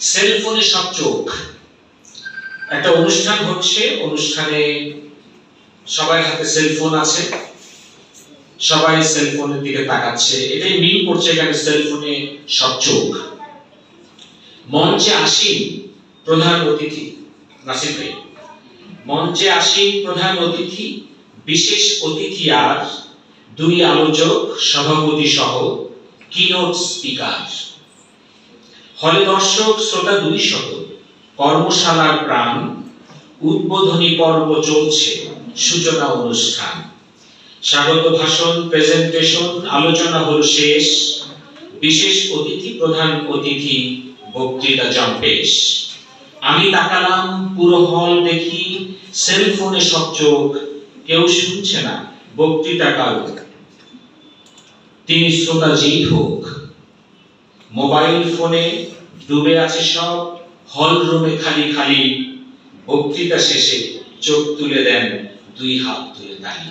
সেলফোনে সব চোখ। একটা অনুষ্ঠান হচ্ছে, অনুষ্ঠানে সবার হাতে সেলফোন আছে, সবাই সেলফোনের দিকে তাকাচ্ছে। এটাই মিল করছে এখানে সেলফোনে সব চোখ। মঞ্চে আসি প্রধান অতিথি, নাসির ভাই। মঞ্চে আসি প্রধান অতিথি, বিশেষ অতিথি আর দুই আলোচক, সভাপতি সহ কিনোট স্পিকার হলে দর্শক, শ্রোতা দুই শত, কর্মশালার প্রাণ, উদ্বোধনী পর্ব চলছে, সূচনা অনুষ্ঠান। স্বাগত ভাষণ প্রেজেন্টেশন আলোচনা হল শেষ। বিশেষ অতিথি, প্রধান অতিথি, বক্তৃতা জম্পেশ আমি তাকালাম, পুরো হল দেখি, সেলফোনে সব চোখ, কেউ শুনছে না, বক্তৃতা কারও তিনি শ্রোতাজীই হোক। মোবাইল ফোনে ডুবে আছে সব, হল রুমে খালি খালি। বক্তৃতা শেষে চোখ তুলে দেন, দুই হাত তুলে তালি